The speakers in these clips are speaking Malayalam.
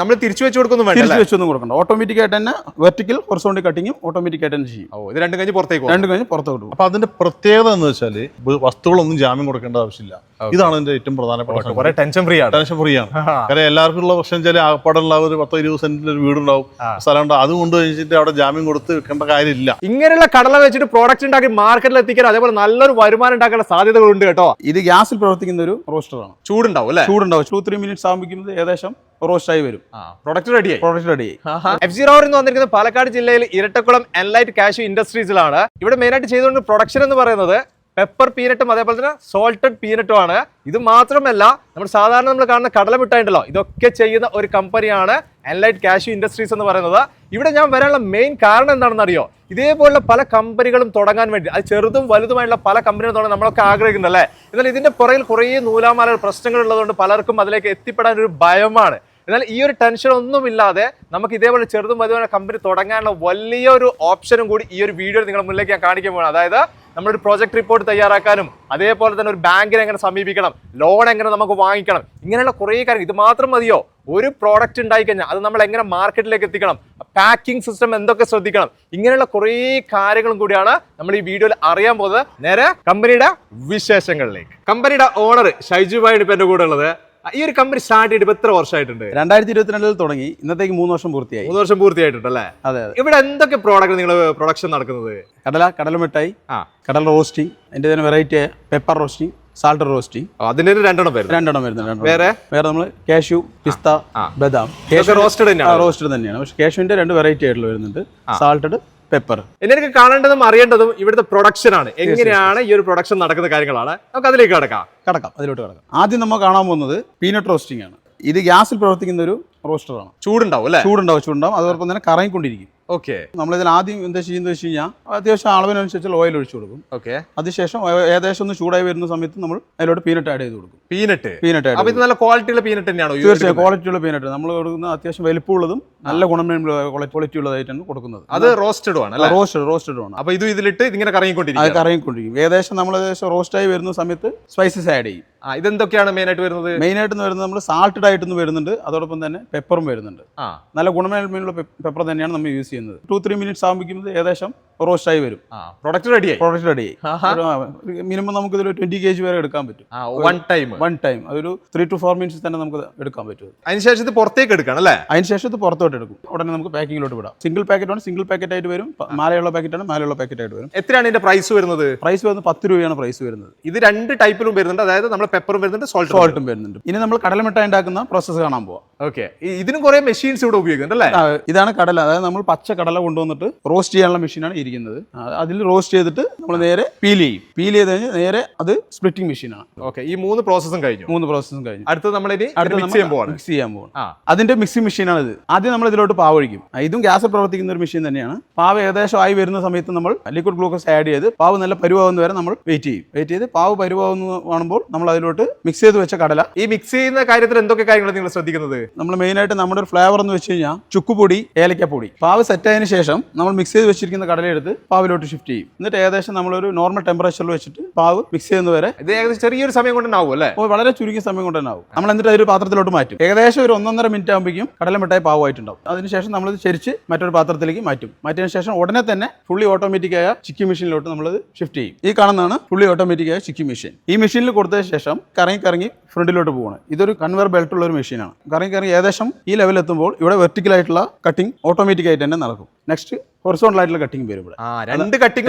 നമ്മൾ തിരിച്ചു വെച്ച് കൊടുക്കുന്നു തിരിച്ചു? വെച്ചൊന്നും കൊടുക്കണ്ട. ഓട്ടോമാറ്റിക് ആയിട്ട് തന്നെ വെർട്ടിക്കൽ ഹൊറിസോണ്ടി കട്ടിങ്ങും ഓട്ടോമാറ്റിക് ആയിട്ട് തന്നെ ചെയ്യും. ഓ ഇത് രണ്ടും കഴിഞ്ഞ് പുറത്തേക്ക് പോകും രണ്ടും കഴിഞ്ഞ് പുറത്തോട്ട് പോകും അപ്പൊ അതിന്റെ പ്രത്യേകത എന്ന് വെച്ചാൽ വസ്തുക്കളൊന്നും ജാമ്യം കൊടുക്കേണ്ട ആവശ്യമില്ല. ഇതാണ് എന്റെ ഏറ്റവും പ്രധാനപ്പെട്ട ടെൻഷൻ ഫ്രീ ആണ്. ടെൻഷൻ ഫ്രീ ആണ്. കാരണം എല്ലാവർക്കും ഉള്ള പ്രശ്നം വെച്ചാൽ ആകപ്പാടുള്ള ഒരു പത്തോ ഇരുപത് സെന്റിൽ ഒരു വീടുണ്ടാവും സ്ഥലം ഉണ്ടാവും അത് കൊണ്ട് കഴിഞ്ഞിട്ട് അവിടെ ജാമ്യം കൊടുത്ത് വെക്കേണ്ട കാര്യമില്ല. ഇങ്ങനെയുള്ള കടല വെച്ചിട്ട് പ്രോഡക്റ്റ് ഉണ്ടാക്കി മാർക്കറ്റിൽ എത്തിക്കാൻ അതേപോലെ നല്ലൊരു വരുമാനം ഉണ്ടാക്കാനുള്ള സാധ്യതകളുണ്ട് കേട്ടോ. ഇത് ഗ്യാസിൽ പ്രവർത്തിക്കുന്ന ഒരു റോസ്റ്ററാണ് ചൂടുണ്ടാവും അല്ലേ? ചൂടുണ്ടാവും. ടു ത്രീ മിനിറ്റ്സ് ആകുമ്പോൾ ഏകദേശം റോസ്റ്റായി വരും. പ്രൊഡക്റ്റ് റെഡിയായി പ്രോഡക്റ്റ് റെഡിയായി എഫ് സീറോ എന്ന് വന്നിരിക്കുന്നത് പാലക്കാട് ജില്ലയിൽ ഇരട്ടക്കുളം എൻലൈറ്റ് കാഷ്യൂ ഇൻഡസ്ട്രീസിലാണ് ഇവിടെ മെയിനായിട്ട് ചെയ്തുകൊണ്ട് പ്രൊഡക്ഷൻ എന്ന് പറയുന്നത് പെപ്പർ പീനട്ടും അതേപോലെ തന്നെ സോൾട്ടഡ് പീനട്ടും ആണ്. ഇത് മാത്രമല്ല നമ്മൾ സാധാരണ നമ്മൾ കാണുന്ന കടല മിഠായി ഉണ്ടല്ലോ ഇതൊക്കെ ചെയ്യുന്ന ഒരു കമ്പനിയാണ് എൻലൈറ്റ് കാഷ്യു ഇൻഡസ്ട്രീസ് എന്ന് പറയുന്നത്. ഇവിടെ ഞാൻ വരാനുള്ള മെയിൻ കാരണം എന്താണെന്ന് അറിയോ? ഇതേപോലുള്ള പല കമ്പനികളും തുടങ്ങാൻ വേണ്ടി അത് ചെറുതും വലുതുമായിട്ടുള്ള പല കമ്പനികളും തുടങ്ങാൻ നമ്മളൊക്കെ ആഗ്രഹിക്കുന്നല്ലേ എന്നാൽ ഇതിന്റെ പുറകിൽ കുറേ നൂലാമാല പ്രശ്നങ്ങൾ ഉള്ളതുകൊണ്ട് പലർക്കും അതിലേക്ക് എത്തിപ്പെടാൻ ഒരു ഭയമാണ്. എന്നാൽ ഈ ഒരു ടെൻഷൻ ഒന്നുമില്ലാതെ നമുക്ക് ഇതേപോലെ ചെറുതും വലുതുമായ കമ്പനി തുടങ്ങാനുള്ള വലിയൊരു ഓപ്ഷനും കൂടി ഈ ഒരു വീഡിയോ നിങ്ങളുടെ മുന്നിലേക്ക് ഞാൻ കാണിക്കാൻ പോകണം അതായത് നമ്മളൊരു പ്രോജക്ട് റിപ്പോർട്ട് തയ്യാറാക്കാനും അതേപോലെ തന്നെ ഒരു ബാങ്കിനെ എങ്ങനെ സമീപിക്കണം ലോൺ എങ്ങനെ നമുക്ക് വാങ്ങിക്കണം ഇങ്ങനെയുള്ള കുറേ കാര്യങ്ങൾ ഇത് മാത്രം മതിയോ? ഒരു പ്രോഡക്റ്റ് ഉണ്ടായി കഴിഞ്ഞാൽ അത് നമ്മൾ എങ്ങനെ മാർക്കറ്റിലേക്ക് എത്തിക്കണം പാക്കിംഗ് സിസ്റ്റം എന്തൊക്കെ ശ്രദ്ധിക്കണം ഇങ്ങനെയുള്ള കുറേ കാര്യങ്ങളും കൂടിയാണ് നമ്മൾ ഈ വീഡിയോയിൽ അറിയാൻ പോകുന്നത്. നേരെ കമ്പനിയുടെ വിശേഷങ്ങളിലേക്ക്. കമ്പനിയുടെ ഓണർ ഷൈജു ഭായാണ് ഇപ്പൊ എന്റെ കൂടെ ഉള്ളത്. ഈ ഒരു കമ്പനി സ്റ്റാർട്ട് ചെയ്തിട്ട് ഇപ്പൊ എത്ര വർഷമായിട്ടുണ്ട്? രണ്ടായിരത്തി ഇരുപത്തിരണ്ടിൽ തുടങ്ങി. ഇന്നത്തേക്ക് മൂന്ന് വർഷം പൂർത്തിയായി. മൂന്ന് വർഷം പൂർത്തിയായിട്ടുണ്ട് അല്ലേ? അതെ അതെ. ഇവിടെ എന്തൊക്കെ പ്രോഡക്റ്റ് നിങ്ങൾ പ്രൊഡക്ഷൻ നടക്കുന്നത്? കടല കടല മിഠായി ആ. കടല റോസ്റ്റിംഗ് അതിന്റെ തന്നെ variety pepper roasting salt roasting അതിന് രണ്ടെണ്ണം വരും രണ്ടെണ്ണം വരുന്നുണ്ട് രണ്ടെണ്ണം. വേറെ? വേറെ നമ്മൾ കാഷ്യൂ പിസ്ത ബദാം. റോസ്റ്റഡ് തന്നെയാണ്? റോസ്റ്റഡ് തന്നെയാണ്. പക്ഷേ കാഷ്യൂവിന്റെ രണ്ട് വെറൈറ്റി ആയിട്ടുള്ള വരുന്നുണ്ട്. സാൾട്ടഡ് പെപ്പർ എനിക്ക് കാണേണ്ടതും അറിയേണ്ടതും ഇവിടുത്തെ പ്രൊഡക്ഷൻ ആണ്. എങ്ങനെയാണ് ഈ ഒരു പ്രൊഡക്ഷൻ നടക്കുന്ന കാര്യങ്ങളാണ്. നമുക്ക് അതിലേക്ക് കടക്കാം. കടക്കാം. അതിലോട്ട് കടക്കാം. ആദ്യം നമ്മൾ കാണാൻ പോകുന്നത് പീനട്ട് റോസ്റ്റിംഗ് ആണ്. ഇത് ഗ്യാസിൽ പ്രവർത്തിക്കുന്ന ഒരു റോസ്റ്ററാണ്. ചൂടുണ്ടാവും അല്ലേ? ചൂടുണ്ടാവും ചൂടുണ്ടാവും. അതോടൊപ്പം തന്നെ കറങ്ങിക്കൊണ്ടിരിക്കും ഓക്കെ. നമ്മളിതിൽ ആദ്യം എന്താ ചെയ്യുന്നത് വെച്ച് കഴിഞ്ഞാൽ അത്യാവശ്യം അളവിനനുസരിച്ച് ഓയിൽ ഒഴിച്ചു കൊടുക്കും. ഓക്കെ. അതിനുശേഷം ഏകദേശം ഒന്ന് ചൂടായി വരുന്ന സമയത്ത് നമ്മൾ അതിലോട്ട് പീനട്ട് ആഡ് ചെയ്ത് കൊടുക്കും. പീനട്ട് പീനട്ട് ആഡ് ചെയ്ത് ഇത് നല്ല ക്വാളിറ്റിയുള്ള പീനട്ട് തന്നെയാണോ? തീർച്ചയായും ക്വാളിറ്റിയുള്ള പീനട്ട് നമ്മൾ കൊടുക്കുന്ന അത്യാവശ്യം വലിപ്പമുള്ളതും നല്ല ഗുണമേന്മയുള്ള ക്വാളിറ്റി ഉള്ളതായിട്ടാണ് കൊടുക്കുന്നത്. അത് റോസ്റ്റഡ് ആണ് അല്ലേ? റോസ്റ്റഡ് റോസ്റ്റഡ് ആണ്. അപ്പോൾ ഇത് ഇതിലിട്ട് ഇങ്ങനെ കറങ്ങിക്കൊണ്ടിരിക്കും അത് കറങ്ങിക്കൊണ്ടിരിക്കും ഏകദേശം നമ്മൾ ഏകദേശം റോസ്റ്റായി വരുന്ന സമയത്ത് സ്പൈസസ് ആഡ് ചെയ്യും. ഇതെന്തൊക്കെയാണ് മെയിൻ ആയിട്ട് വരുന്നത്? മെയിൻ ആയിട്ട് വരുന്നത് നമ്മൾ സാൾട്ടഡ് ആയിട്ട് വരുന്നുണ്ട്. അതോടൊപ്പം തന്നെ പെപ്പറും വരുന്നുണ്ട്. നല്ല ഗുണമേന്മയുള്ള പെപ്പർ തന്നെയാണ് നമ്മൾ യൂസ് ചെയ്യുന്നത്. ടു ത്രീ മിനിറ്റ്സ് ആകുമ്പോൾ ഏകദേശം റോസ്റ്റായി വരും. പ്രൊഡക്റ്റ് റെഡിയായി പ്രൊഡക്റ്റ് റെഡി മിനിമം നമുക്ക് ഇതിൽ ട്വന്റി കെ ജി വരെ എടുക്കാൻ പറ്റും. വൺ ടൈം വൺ ടൈം അതൊരു ത്രീ ടു ഫോർ മിനിറ്റ്സ് തന്നെ നമുക്ക് എടുക്കാൻ പറ്റും അതിനുശേഷം ഇത് പുറത്തേക്ക് എടുക്കണം അല്ലേ? അതിനുശേഷം ഇത് പുറത്തോട്ട് എടുക്കും. ഉടനെ നമുക്ക് പാക്കിങ്ങിലോട്ട് വിടാം. സിംഗിൾ പാക്കറ്റ് ആണ് സിംഗിൾ പാക്കറ്റ് ആയിട്ട് വരും. മാലയുള്ള പാക്കറ്റ് ആണ് മാലയുള്ള പാക്കറ്റ് ആയിട്ട് വരും. എത്രയാണ് ഇതിന്റെ പ്രൈസ് വരുന്നത്? പ്രൈസ് വരുന്നത് പത്ത് രൂപയാണ് പ്രൈസ് വരുന്നത്. ഇത് രണ്ട് ടൈപ്പിലും വരുന്നുണ്ട്. അതായത് നമ്മൾ പെപ്പറും വരുന്നുണ്ട് സോൾട്ടും വരുന്നുണ്ട്. ഇനി നമ്മൾ കടലമിട്ടായി ഉണ്ടാക്കുന്ന പ്രോസസ്സ് കാണാൻ പോവാം. ഓക്കെ ഇതിനും കുറെ മെഷീൻസ് ഇവിടെ ഉപയോഗിക്കുന്നുണ്ട് അല്ലേ? ഇതാണ് കടല. അതായത് നമ്മൾ പച്ച കടല കൊണ്ടുവന്നിട്ട് റോസ്റ്റ് ചെയ്യാനുള്ള മെഷീനാണ് ഇരിക്കുന്നത്. അതിൽ റോസ്റ്റ് ചെയ്തിട്ട് നമ്മൾ നേരെ പീൽ ചെയ്യും. പീൽ ചെയ്ത് കഴിഞ്ഞ് നേരെ അത് സ്പ്ലിറ്റിംഗ് മെഷീനാണ് ഓക്കെ ഈ മൂന്ന് പ്രോസസ്സും കഴിഞ്ഞു. മൂന്ന് പ്രോസസ്സും കഴിഞ്ഞു. അടുത്തത് നമ്മൾ ഇനി അടുത്ത മിക്സ് ചെയ്യാൻ പോവാണ്. മിക്സ് ചെയ്യാൻ പോകണം അതിന്റെ മിക്സിംഗ് മെഷീനാണ് ഇത്. ആദ്യം നമ്മൾ ഇതിലോട്ട് പാവ ഒഴിക്കും. ഇതും ഗ്യാസ് പ്രവർത്തിക്കുന്ന ഒരു മെഷീൻ തന്നെയാണ്. പാവ് ഏകദേശം ആയി വരുന്ന സമയത്ത് നമ്മൾ ലിക്വിഡ് ഗ്ലൂക്കോസ് ആഡ് ചെയ്ത് പാവ് നല്ല പരുവാകുന്ന വരെ നമ്മൾ വെയിറ്റ് ചെയ്യും. വെയിറ്റ് ചെയ്ത് പാവ് പരുവാകുന്ന കാണുമ്പോൾ നമ്മൾ അതിലോട്ട് മിക്സ് ചെയ്ത് വെച്ച കടല. ഈ മിക്സ് ചെയ്യുന്ന കാര്യത്തിൽ എന്തൊക്കെ കാര്യങ്ങൾ നിങ്ങൾ ശ്രദ്ധിക്കുന്നത്? നമ്മൾ മെയിനായിട്ട് നമ്മുടെ ഒരു ഫ്ലേവർ എന്ന് വെച്ച് കഴിഞ്ഞാൽ ചുക്കുപൊടി ഏലക്കപ്പൊടി. പാവ് സെറ്റ് ആയതിനു ശേഷം നമ്മൾ മിക്സ് ചെയ്ത് വെച്ചിരിക്കുന്ന കടലെടുത്ത് പാവിലോട്ട് ഷിഫ്റ്റ് ചെയ്യും. എന്നിട്ട് ഏകദേശം നമ്മളൊരു നോർമൽ ടെമ്പറേച്ചറിൽ വെച്ചിട്ട് പാവ് മിക്സ് ചെയ്യുന്ന വരെ ഇത് ഏകദേശം ചെറിയൊരു സമയം കൊണ്ടുണ്ടാവും അല്ലേ? അപ്പോൾ വളരെ ചുരുങ്ങിയ സമയം കൊണ്ട് തന്നെ ആവും. നമ്മൾ എന്നിട്ട് അതൊരു പാത്രത്തിലോട്ട് മാറ്റും. ഏകദേശം ഒരു ഒന്നൊന്നര മിനിറ്റ് ആകുമ്പോഴേക്കും കടല മിഠായി പാവമായിട്ടുണ്ടാവും അതിനുശേഷം നമ്മളിത് ചരിച്ച് മറ്റൊരു പാത്രത്തിലേക്ക് മാറ്റും. മാറ്റിയതിനു ശേഷം ഉടനെ തന്നെ ഫുള്ളി ഓട്ടോമാറ്റിക് ആയ ചിക്കി മെഷീനിലോട്ട് നമ്മളത് ഷിഫ്റ്റ് ചെയ്യും. ഈ കാണുന്നതാണ് ഫുള്ളി ഓട്ടോമാറ്റിക് ആയ ചിക്കി മെഷീൻ ഈ മെഷീനിൽ കൊടുത്തതിന് ശേഷം കറങ്ങി കറങ്ങി ഫ്രണ്ടിലോട്ട് പോകണം ഇതൊരു കൺവെയർ ബെൽറ്റ് ഉള്ള ഒരു മെഷീനാണ് കറങ്ങി കറങ്ങി ഏകദേശം ഈ ലെവൽ എത്തുമ്പോൾ ഇവിടെ വെർട്ടിക്കൽ ആയിട്ടുള്ള കട്ടിംഗ് ഓട്ടോമാറ്റിക് ആയിട്ട് തന്നെ നടക്കും. നെക്സ്റ്റ് ഹൊറിസോണ്ടൽ ആയിട്ടുള്ള കട്ടിംഗ് വരും ഇവിടെ. രണ്ട് കട്ടിംഗ്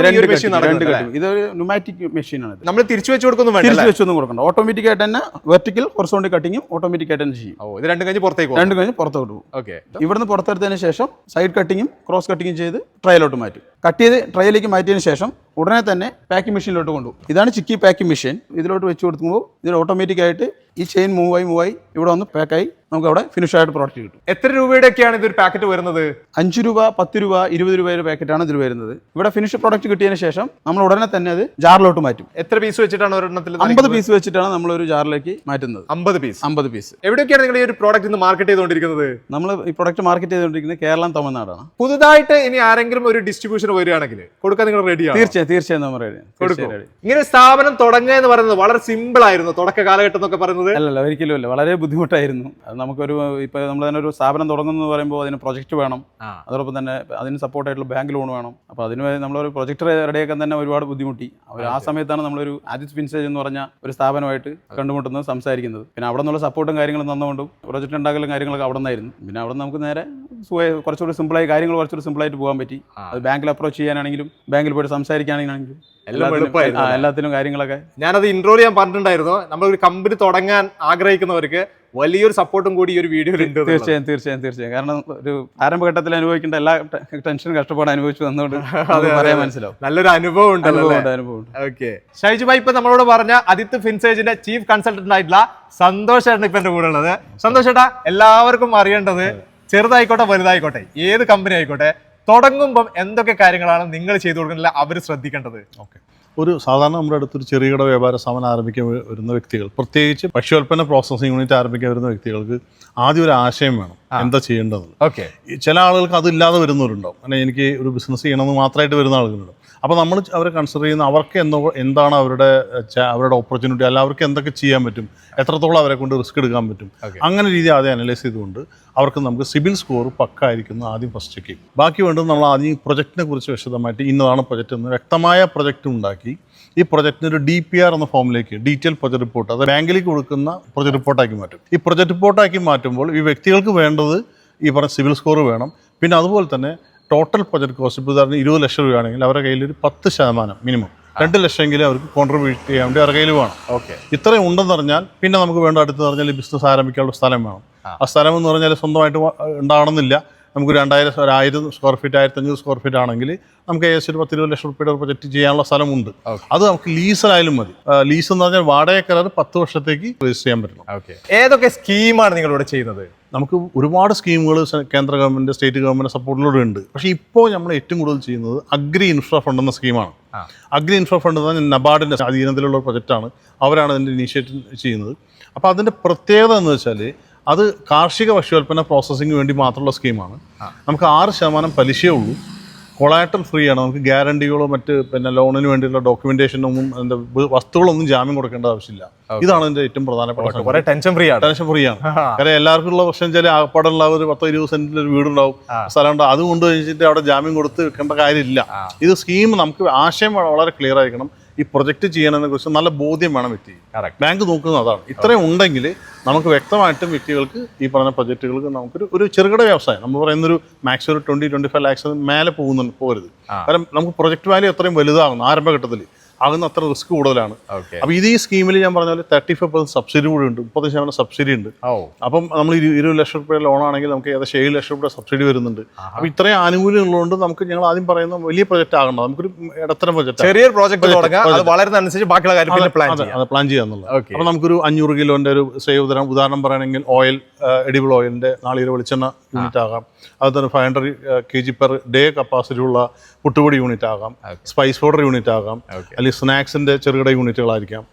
ന്യൂമാറ്റിക് മെഷീനാണ് നമ്മൾ തിരിച്ചു വെച്ച് കൊടുക്കൊന്നും വേണ്ട തിരിച്ച് വെച്ചൊന്നും കൊടുക്കണ്ട. ഓട്ടോമാറ്റിക് ആയിട്ട് തന്നെ വെർട്ടിക്കൽ ഹൊറിസോണ്ടൽ കട്ടിങ്ങും ഓട്ടോമാറ്റിക് ആയിട്ട് തന്നെ ചെയ്യും. ഇത് രണ്ടും കഴിഞ്ഞ് പുറത്തേക്ക് പോകും. രണ്ടും കഴിഞ്ഞ് പുറത്തോട്ട് പോകും. ഓക്കെ. ഇവിടുന്ന് പുറത്തെടുത്തതിന് ശേഷം സൈഡ് കട്ടിങ്ങും ക്രോസ് കട്ടിങ്ങും ചെയ്ത് ട്രയലോട്ട് മാറ്റും. കട്ട് ചെയ്ത് ട്രയിലേക്ക് മാറ്റിയതിന് ശേഷം ഉടനെ തന്നെ പാക്കിംഗ് മെഷീനിലോട്ട് കൊണ്ടുപോകും ഇതാണ് ചിക്കി പാക്കിംഗ് മെഷീൻ ഇതിലോട്ട് വെച്ച് കൊടുക്കുമ്പോൾ ഇതിൽ ഓട്ടോമാറ്റിക് ആയിട്ട് ഈ ചെയിൻ മൂവായി ആയി മൂവ് ആയി ഇവിടെ വന്ന് പാക്കായി നമുക്ക് അവിടെ ഫിനിഷ് ആയിട്ട് പ്രോഡക്റ്റ് കിട്ടും. എത്ര രൂപയുടെയൊക്കെയാണ് ഇതൊരു പാക്കറ്റ് വരുന്നത്? അഞ്ച് രൂപ പത്ത് രൂപ ഇരുപത് രൂപയുടെ പാക്കറ്റാണ് ഇതിൽ വരുന്നത്. ഇവിടെ ഫിനിഷ് പ്രോഡക്റ്റ് കിട്ടിയതിന് ശേഷം നമ്മൾ ഉടനെ തന്നെ അത് ജാറിലോട്ട് മാറ്റും. എത്ര പീസ് വെച്ചിട്ടാണ് ഒരെണ്ണത്തിൽ അമ്പത് പീസ് വെച്ചിട്ടാണ് നമ്മൾ ഒരു ജാറിലേക്ക് മാറ്റുന്നത്. അമ്പത് പീസ് അമ്പത് പീസ് എവിടെയൊക്കെയാണ് നിങ്ങൾ ഈ ഒരു പ്രോഡക്റ്റ് ഇന്ന് മാർക്കറ്റ് ചെയ്തുകൊണ്ടിരിക്കുന്നത്? നമ്മൾ ഈ പ്രോഡക്റ്റ് മാർക്കറ്റ് ചെയ്തുകൊണ്ടിരിക്കുന്നത് കേരളം തമിഴ്നാടാണ്. പുതുതായിട്ട് ഇനി ആരെങ്കിലും ഒരു ഡിസ്ട്രിബ്യൂഷൻ കസ്റ്റമർ വരികയാണെങ്കിൽ കൊടുക്കാൻ നിങ്ങൾ റെഡിയാണ് തീർച്ചയായും തീർച്ചയായും നമ്മൾ റെഡി. കൊടുക്കും. ഇങ്ങനെ ഒരു സ്ഥാപനം തുടങ്ങുക എന്ന് പറയുന്നത് വളരെ സിമ്പിൾ ആയിരുന്നു തുടക്ക കാലഘട്ടം എന്നൊക്കെ പറയുന്നത്. അല്ലല്ല ഒരിക്കലും അല്ല. വളരെ ബുദ്ധിമുട്ടായിരുന്നു. അത് നമുക്കൊരു ഇപ്പൊ നമ്മൾ തന്നെ ഒരു സ്ഥാപനം തുടങ്ങുന്നു പറയുമ്പോൾ അതിന് പ്രൊജക്ട് വേണം. അതോടൊപ്പം തന്നെ അതിന് സപ്പോർട്ട് ആയിട്ടുള്ള ബാങ്ക് ലോൺ വേണം. അപ്പോൾ അതിന് നമ്മളൊരു പ്രൊജക്ട് റെഡിയാക്കാൻ തന്നെ ഒരുപാട് ബുദ്ധിമുട്ടി. അവർ ആ സമയത്താണ് നമ്മളൊരു ആദിത് ഫിൻസേജ് എന്ന് പറഞ്ഞ ഒരു സ്ഥാപനമായിട്ട് കണ്ടുമുട്ടുന്നത് സംസാരിക്കുന്നത്. പിന്നെ അവിടെ നിന്നുള്ള സപ്പോർട്ടും കാര്യങ്ങളും തന്നുകൊണ്ടും പ്രൊജക്ട് ഉണ്ടാക്കലും കാര്യങ്ങളൊക്കെ അവിടെ നിന്നായിരുന്നു. പിന്നെ അവിടെ നമുക്ക് നേരെ കുറച്ചുകൂടി സിമ്പിളായി കാര്യങ്ങൾ കുറച്ചുകൂടി സിമ്പിളായിട്ട് പോകാൻ പറ്റി. അത് ബാങ്കിൽ അപ്രോച്ച് ചെയ്യാനാണെങ്കിലും ബാങ്കിൽ പോയിട്ട് സംസാരിക്കാനാണെങ്കിലും എല്ലാം എല്ലാത്തിനും- കാര്യങ്ങളൊക്കെ. ഞാനത് ഇൻട്രോൾ ചെയ്യാൻ പറഞ്ഞിട്ടുണ്ടായിരുന്നു. നമ്മളൊരു കമ്പനി തുടങ്ങാൻ ആഗ്രഹിക്കുന്നവർക്ക് വലിയൊരു സപ്പോർട്ടും കൂടി ഈ ഒരു ഉണ്ട് തീർച്ചയായും തീർച്ചയായും തീർച്ചയായും. കാരണം ഒരു ആരംഭഘട്ടത്തിൽ അനുഭവിക്കേണ്ട എല്ലാ ടെൻഷൻ ടെൻഷനും കഷ്ടപ്പാട് അനുഭവിച്ചു വന്നുകൊണ്ട് അത് പറയാൻ മനസ്സിലാവും. നല്ലൊരു അനുഭവം ഉണ്ട് അനുഭവം ഓക്കെ ഷൈജു ഭായി ഇപ്പൊ നമ്മളോട് പറഞ്ഞ ആദിത്യ ഫിൻസേജിന്റെ ചീഫ് കൺസൾട്ടന്റ് ആയിട്ടുള്ള സന്തോഷ് ചേട്ടൻ ഇപ്പൊ എന്റെ കൂടെ ഉള്ളത്. സന്തോഷ് ചേട്ടാ എല്ലാവർക്കും അറിയേണ്ടത് ചെറുതായിക്കോട്ടെ വലുതായിക്കോട്ടെ ഏത് കമ്പനി ആയിക്കോട്ടെ തുടങ്ങുമ്പം എന്തൊക്കെ കാര്യങ്ങളാണ് നിങ്ങൾ ചെയ്തു കൊടുക്കുന്നില്ല അവർ ശ്രദ്ധിക്കേണ്ടത്? ഓക്കെ. ഒരു സാധാരണ നമ്മുടെ അടുത്തൊരു ചെറുകിട വ്യാപാര സ്ഥാപനം ആരംഭിക്കാൻ വരുന്ന വ്യക്തികൾ പ്രത്യേകിച്ച് ഭക്ഷ്യോൽപ്പന്ന പ്രോസസ്സിംഗ് യൂണിറ്റ് ആരംഭിക്കാൻ വരുന്ന വ്യക്തികൾക്ക് ആദ്യം ഒരു ആശയം വേണം. എന്താ ചെയ്യേണ്ടത്? ഓക്കെ. ചില ആളുകൾക്ക് അതില്ലാതെ വരുന്നവരുണ്ടാവും. അങ്ങനെ എനിക്ക് ഒരു ബിസിനസ് ചെയ്യണമെന്ന് മാത്രമായിട്ട് വരുന്ന ആളുകളുണ്ട് അപ്പോൾ നമ്മൾ അവരെ കൺസിഡർ ചെയ്യുന്ന അവർക്ക് എന്തോ എന്താണ് അവരുടെ അവരുടെ ഓപ്പർച്യൂണിറ്റി അല്ല അവർക്ക് എന്തൊക്കെ ചെയ്യാൻ പറ്റും എത്രത്തോളം അവരെ കൊണ്ട് റിസ്ക് എടുക്കാൻ പറ്റും. അങ്ങനെ രീതി ആദ്യം അനലൈസ് ചെയ്തുകൊണ്ട് അവർക്ക് നമുക്ക് സിബിൽ സ്കോർ പക്കായിരിക്കുന്നു ആദ്യം ഫസ്റ്റ് ചെക്ക് ചെയ്യും ബാക്കി വേണ്ടത് നമ്മൾ ആദ്യം ഈ പ്രൊജക്റ്റിനെ കുറിച്ച് വിശദമായിട്ട് ഇന്നതാണ് പ്രൊജക്റ്റ് എന്ന് വ്യക്തമായ പ്രൊജക്റ്റ് ഉണ്ടാക്കി. ഈ പ്രൊജക്റ്റിന് ഒരു ഡി പി ആർ എന്ന ഫോമിലേക്ക് ഡീറ്റെയിൽ പ്രൊജക്ട് റിപ്പോർട്ട് അത് ബാങ്കിലേക്ക് കൊടുക്കുന്ന പ്രൊജക്ട് റിപ്പോർട്ടാക്കി മാറ്റും. ഈ പ്രൊജക്ട് റിപ്പോർട്ടാക്കി മാറ്റുമ്പോൾ ഈ വ്യക്തികൾക്ക് വേണ്ടത് ഈ പറഞ്ഞ സിവിൽ സ്കോർ വേണം. പിന്നെ അതുപോലെ തന്നെ ടോട്ടൽ പ്രൊജക്ട് കോസ്റ്റ് ഇപ്പോൾ ഉദാഹരണം ഇരുപത് ലക്ഷം രൂപയാണെങ്കിൽ അവരുടെ കയ്യിൽ ഒരു പത്ത് ശതമാനം മിനിമം രണ്ട് ലക്ഷമെങ്കിലും അവർക്ക് കോൺട്രിബ്യൂട്ട് ചെയ്യാൻ വേണ്ടി അവരുടെ കയ്യിൽ വേണം. ഓക്കെ ഇത്രയും ഉണ്ടെന്ന് പറഞ്ഞാൽ പിന്നെ നമുക്ക് വേണ്ട അടുത്ത് പറഞ്ഞാൽ ബിസിനസ് ആരംഭിക്കാനുള്ള സ്ഥലം വേണം. ആ. സ്ഥലം എന്ന് പറഞ്ഞാൽ സ്വന്തമായിട്ട് ഉണ്ടാവണമെന്നില്ല. നമുക്ക് രണ്ടായിരം ഒരു ആയിരം സ്ക്വയർ ഫീറ്റ് ആയിരത്തി അഞ്ഞൂറ് സ്ക്വയർ ഫീറ്റ് ആണെങ്കിൽ നമുക്ക് ഏകദേശം ഒരു പത്തിരുപത് ലക്ഷം റുപ്യയുടെ പ്രൊജക്റ്റ് ചെയ്യാനുള്ള സ്ഥലമുണ്ട്. അത് നമുക്ക് ലീസിലായാലും മതി. ലീസ് എന്ന് പറഞ്ഞാൽ വാടകക്കരാർ പത്ത് വർഷത്തേക്ക് രജിസ്റ്റർ ചെയ്യാൻ പറ്റണം. ഓക്കെ ഏതൊക്കെ സ്കീമാണ് നിങ്ങളിവിടെ ചെയ്യുന്നത്? നമുക്ക് ഒരുപാട് സ്കീമുകൾ കേന്ദ്ര ഗവൺമെന്റ് സ്റ്റേറ്റ് ഗവൺമെന്റ് സപ്പോർട്ടിലൂടെ ഉണ്ട്. പക്ഷേ ഇപ്പോൾ നമ്മൾ ഏറ്റവും കൂടുതൽ ചെയ്യുന്നത് അഗ്രി ഇൻഫ്രാ ഫണ്ട് എന്ന സ്കീമാണ്. അഗ്രി ഇൻഫ്രാ ഫണ്ട് എന്ന് പറഞ്ഞാൽ നബാർഡിന്റെ അധീനത്തിലുള്ള ഒരു പ്രൊജക്റ്റാണ്. അവരാണ് അതിന്റെ ഇനീഷ്യേറ്റീവ് ചെയ്യുന്നത്. അപ്പോൾ അതിന്റെ പ്രത്യേകത എന്ന് വെച്ചാൽ അത് കാർഷിക ഭക്ഷ്യോൽപ്പന്ന പ്രോസസ്സിംഗ് വേണ്ടി മാത്രമുള്ള സ്കീമാണ്. നമുക്ക് ആറ് ശതമാനം പലിശയേ ഉള്ളൂ. കൊളാറ്റൽ ഫ്രീ ആണ്. നമുക്ക് ഗ്യാരണ്ടികളോ മറ്റ് പിന്നെ ലോണിന് വേണ്ടിയുള്ള ഡോക്യുമെന്റേഷനൊന്നും എന്താ വസ്തുക്കളൊന്നും ജാമ്യം കൊടുക്കേണ്ട ആവശ്യമില്ല. ഇതാണ് ഇതിന്റെ ഏറ്റവും പ്രധാനപ്പെട്ട ടെൻഷൻ ഫ്രീ ആണ്. ടെൻഷൻ ഫ്രീ ആണ്. കാരണം എല്ലാവർക്കും ഉള്ള പ്രശ്നം വെച്ചാൽ ആകപ്പാടുള്ള ഒരു പത്തോ ഇരുപത് സെന്റിൽ ഒരു വീടുണ്ടാവും. സ്ഥലം ഉണ്ടാവും അത് കൊണ്ട് വെച്ചിട്ട് അവിടെ ജാമ്യം കൊടുത്ത് വെക്കേണ്ട കാര്യമില്ല. ഇത് സ്കീം നമുക്ക് ആശയം വളരെ ക്ലിയർ ആയിരിക്കണം. ഈ പ്രൊജക്ട് ചെയ്യണമെന്ന കുറിച്ച് നല്ല ബോധ്യം വേണം വ്യക്തി. ബാങ്ക് നോക്കുന്നത് അതാണ്. ഇത്രയും ഉണ്ടെങ്കിൽ നമുക്ക് വ്യക്തമായിട്ടും വ്യക്തികൾക്ക് ഈ പറഞ്ഞ പ്രൊജക്റ്റുകൾക്ക് നമുക്കൊരു ഒരു ചെറുകിട വ്യവസായം. നമ്മൾ പറയുന്നൊരു മാക്സിമം ഒരു ട്വന്റി ട്വന്റി ഫൈവ് ലാക്സ് മേലെ പോകുന്നുണ്ട് പോകരുത് കാരണം നമുക്ക് പ്രൊജക്ട് വാല്യൂ അത്രയും വലുതാകുന്നു ആരംഭഘട്ടത്തിൽ ആകുന്ന അത്ര റിസ്ക് കൂടുതലാണ്. അപ്പൊ അപ്പോൾ ഇത് ഈ സ്കീമിൽ ഞാൻ പറഞ്ഞ പോലെ തേർട്ടി ഫൈവ് പെർസെന്റ് സബ്സിഡി കൂടി ഉണ്ട്. മുപ്പത് ശതമാനം സബ്സിഡി ഉണ്ട്. അപ്പം നമ്മൾ ഇരു- ഇരുപത് ലക്ഷം രൂപ ലോൺ ആണെങ്കിൽ നമുക്ക് ഏകദേശം ഏഴ് ലക്ഷം രൂപ സബ്സിഡി വരുന്നുണ്ട്. അപ്പോൾ ഇത്രയും ആനുകൂല്യം ഉള്ളതുകൊണ്ട് നമുക്ക് ഞങ്ങൾ ആദ്യം പറയുന്ന വലിയ പ്രൊജക്റ്റ് ആകണ്ട. നമുക്കൊരു ഇടത്തരം പ്രൊജക്റ്റ് ചെറിയൊരു പ്രോജക്റ്റ്. വളരുന്നതനുസരിച്ച് ബാക്കിയുള്ള കാര്യം പ്ലാൻ പ്ലാൻ ചെയ്യാന്നുള്ളത് അപ്പൊ അപ്പോൾ നമുക്കൊരു അഞ്ഞൂറ് കിലോന്റെ ഒരു സേവ് തരാം. ഉദാഹരണം പറയുകയാണെങ്കിൽ ഓയിൽ എഡിബിൾ ഓയിലിന്റെ നാളീര വെളിച്ചെണ്ണ യൂണിറ്റ് ആകാം. അതുപോലെ തന്നെ five hundred K G per day capacity ഉള്ള പുട്ടുപൊടി യൂണിറ്റ് ആകാം. സ്പൈസ് പൗഡർ യൂണിറ്റ് ആകാം. അല്ലെങ്കിൽ സ്നാക്സിന്റെ ചെറുകിട യൂണിറ്റുകളായിരിക്കാം.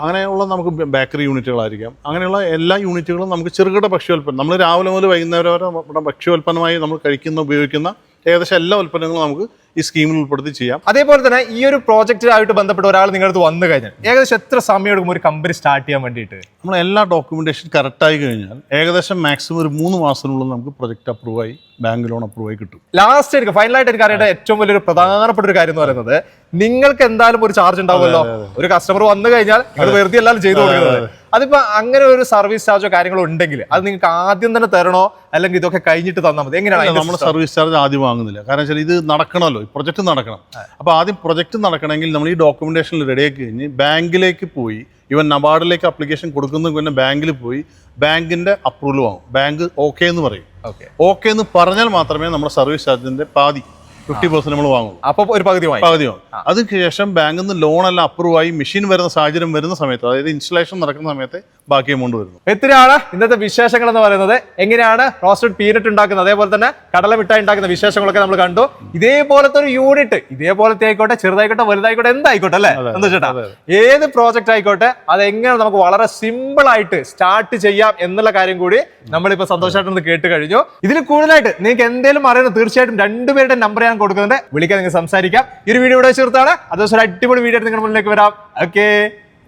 അങ്ങനെയുള്ള നമുക്ക് ബേക്കറി യൂണിറ്റുകളായിരിക്കാം. അങ്ങനെയുള്ള എല്ലാ യൂണിറ്റുകളും നമുക്ക് ചെറുകിട ഭക്ഷ്യോൽപ്പന്നം നമ്മൾ രാവിലെ മുതൽ വൈകുന്നേരം വരെ നമ്മുടെ ഭക്ഷ്യോൽപ്പന്നമായി നമ്മൾ കഴിക്കുന്ന ഉപയോഗിക്കുന്ന ഏകദേശം എല്ലാ ഉൽപ്പന്നങ്ങളും നമുക്ക് ഈ സ്കീമിൽ ഉൾപ്പെടുത്തി ചെയ്യാം. അതേപോലെ തന്നെ ഈ ഒരു പ്രോജക്റ്റായിട്ട് ബന്ധപ്പെട്ട് ഒരാൾ നിങ്ങളടുത്ത് വന്നു കഴിഞ്ഞാൽ ഏകദേശം എത്ര സമയം എടുക്കും ഒരു കമ്പനി സ്റ്റാർട്ട് ചെയ്യാൻ വേണ്ടിയിട്ട്? നമ്മൾ എല്ലാ ഡോക്യുമെന്റേഷൻ കറക്റ്റായി കഴിഞ്ഞാൽ ഏകദേശം മാക്സിമം ഒരു മൂന്ന് മാസത്തിനുള്ളിൽ നമുക്ക് പ്രോജക്റ്റ് അപ്രൂവ് ആയി ബാങ്ക് ലോൺ അപ്രൂവ് ആയി കിട്ടും. ലാസ്റ്റ് എനിക്ക് ഫൈനലായിട്ട് എനിക്ക് അറിയേണ്ട ഏറ്റവും വലിയൊരു പ്രധാനപ്പെട്ട ഒരു കാര്യം എന്ന് പറയുന്നത് നിങ്ങൾക്ക് എന്തായാലും ഒരു ചാർജ് ഉണ്ടാവുമല്ലോ. ഒരു കസ്റ്റമർ വന്നു കഴിഞ്ഞാൽ അത്. വെറുതെ എല്ലാവരും ചെയ്തു കൊടുക്കുന്നത്. അതിപ്പോ അങ്ങനെ ഒരു സർവീസ് ചാർജോ കാര്യങ്ങളോ ഉണ്ടെങ്കിൽ അത് നിങ്ങൾക്ക് ആദ്യം തന്നെ തരണോ? അല്ലെങ്കിൽ ഇതൊക്കെ കഴിഞ്ഞിട്ട് തന്നാൽ മതി. എങ്ങനെയാണ് നമ്മൾ സർവീസ് ചാർജ് ആദ്യം വാങ്ങുന്നില്ല. കാരണം വെച്ചാൽ ഇത് നടക്കണമല്ലോ. പ്രൊജക്റ്റ് നടക്കണം. അപ്പോൾ ആദ്യം പ്രൊജക്റ്റ് നടക്കണമെങ്കിൽ നമ്മൾ ഈ ഡോക്യുമെന്റേഷൻ റെഡിയാക്കി കഴിഞ്ഞ് ബാങ്കിലേക്ക് പോയി. ഇവൻ നബാർഡിലേക്ക് അപ്ലിക്കേഷൻ കൊടുക്കുന്ന പിന്നെ ബാങ്കിൽ പോയി ബാങ്കിന്റെ അപ്രൂവൽ വാങ്ങും. ബാങ്ക് ഓക്കെ എന്ന് പറയും. ഓക്കെ ഓക്കെ എന്ന് പറഞ്ഞാൽ മാത്രമേ നമ്മുടെ സർവീസ് ചാർജിന്റെ പാതി ഫിഫ്റ്റി പെർസെന്റ് നമ്മൾ വാങ്ങും അപ്പോൾ ഒരു പകുതി പകുതി പകുതിയാണ് അതിനുശേഷം ബാങ്കിൽ നിന്ന് ലോണെല്ലാം അപ്രൂവ് ആയി മെഷീൻ വരുന്ന സാഹചര്യം വരുന്ന സമയത്ത് അതായത് ഇൻസ്റ്റലേഷൻ നടക്കുന്ന സമയത്ത് ബാക്കി എമൗണ്ട് വരുന്നു. എത്രയാണ്? ഇന്നത്തെ വിശേഷങ്ങൾ എന്ന് പറയുന്നത് എങ്ങനെയാണ് റോസ്റ്റഡ് പീനട്ട് ഉണ്ടാക്കുന്നത്? അതേപോലെ തന്നെ കടല മിഠായി ഉണ്ടാക്കുന്ന വിശേഷങ്ങളൊക്കെ നമ്മൾ കണ്ടു. ഇതേപോലത്തെ ഒരു യൂണിറ്റ് ഇതേപോലത്തെ ആയിക്കോട്ടെ ചെറുതായിക്കോട്ടെ വലുതായിക്കോട്ടെ എന്തായിക്കോട്ടെ അല്ലേ? എന്താ ചേട്ടാ ഏത് പ്രോജക്റ്റ് ആയിക്കോട്ടെ അത് എങ്ങനെ നമുക്ക് വളരെ സിമ്പിൾ ആയിട്ട് സ്റ്റാർട്ട് ചെയ്യാം എന്നുള്ള കാര്യം കൂടി നമ്മളിപ്പോ സന്തോഷമായിട്ട് കേട്ട് കഴിഞ്ഞു. ഇതിൽ കൂടുതലായിട്ട് നിങ്ങൾക്ക് എന്തെങ്കിലും അറിയുന്നത് തീർച്ചയായിട്ടും രണ്ടുപേരുടെ നമ്പർ ഞാൻ ഞാൻ കൊടുക്കുന്നുണ്ട്. വിളിക്കാൻ നിങ്ങൾക്ക് സംസാരിക്കാം. ഈ ഒരു വീഡിയോ ഇവിടെ ചേർത്താണ് അത് ദിവസം ഒരു അടിപൊളി വീഡിയോ നിങ്ങളുടെ മുന്നിലേക്ക് വരാം. Okay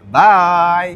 bye